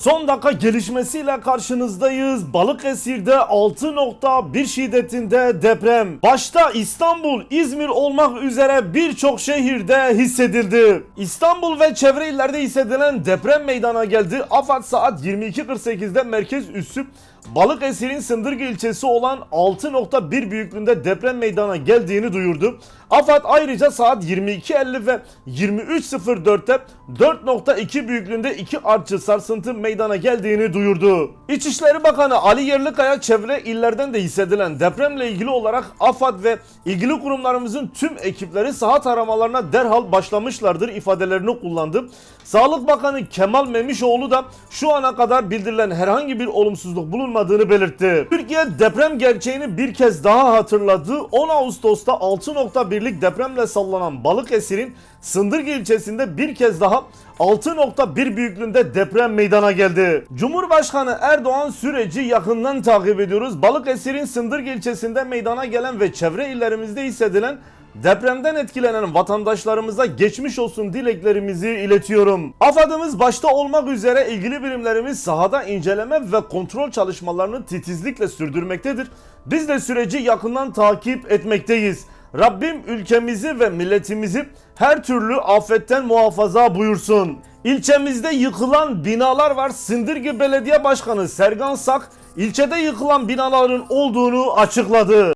Son dakika gelişmesiyle karşınızdayız. Balıkesir'de 6.1 şiddetinde deprem. Başta İstanbul, İzmir olmak üzere birçok şehirde hissedildi. İstanbul ve çevre illerde hissedilen deprem meydana geldi. AFAD saat 22.48'de merkez üssü Balıkesir'in Sındırgı ilçesi olan 6.1 büyüklüğünde deprem meydana geldiğini duyurdu. AFAD ayrıca saat 22.50 ve 23.04'te 4.2 büyüklüğünde iki artçı sarsıntı meydana geldiğini duyurdu. İçişleri Bakanı Ali Yerlikaya çevre illerden de hissedilen depremle ilgili olarak AFAD ve ilgili kurumlarımızın tüm ekipleri saha taramalarına derhal başlamışlardır ifadelerini kullandı. Sağlık Bakanı Kemal Memişoğlu da şu ana kadar bildirilen herhangi bir olumsuzluk bulunmadığını belirtti. Türkiye deprem gerçeğini bir kez daha hatırladı. 10 Ağustos'ta 6.1'lik depremle sallanan Balıkesir'in Sındırgı ilçesinde bir kez daha 6.1 büyüklüğünde deprem meydana geldi. Cumhurbaşkanı Erdoğan süreci yakından takip ediyoruz. Balıkesir'in Sındırgı ilçesinde meydana gelen ve çevre illerimizde hissedilen Depremden etkilenen vatandaşlarımıza geçmiş olsun dileklerimizi iletiyorum. AFAD'ımız başta olmak üzere ilgili birimlerimiz sahada inceleme ve kontrol çalışmalarını titizlikle sürdürmektedir. Biz de süreci yakından takip etmekteyiz. Rabbim ülkemizi ve milletimizi her türlü afetten muhafaza buyursun. İlçemizde yıkılan binalar var. Sındırgı Belediye Başkanı Sergan Sak ilçede yıkılan binaların olduğunu açıkladı.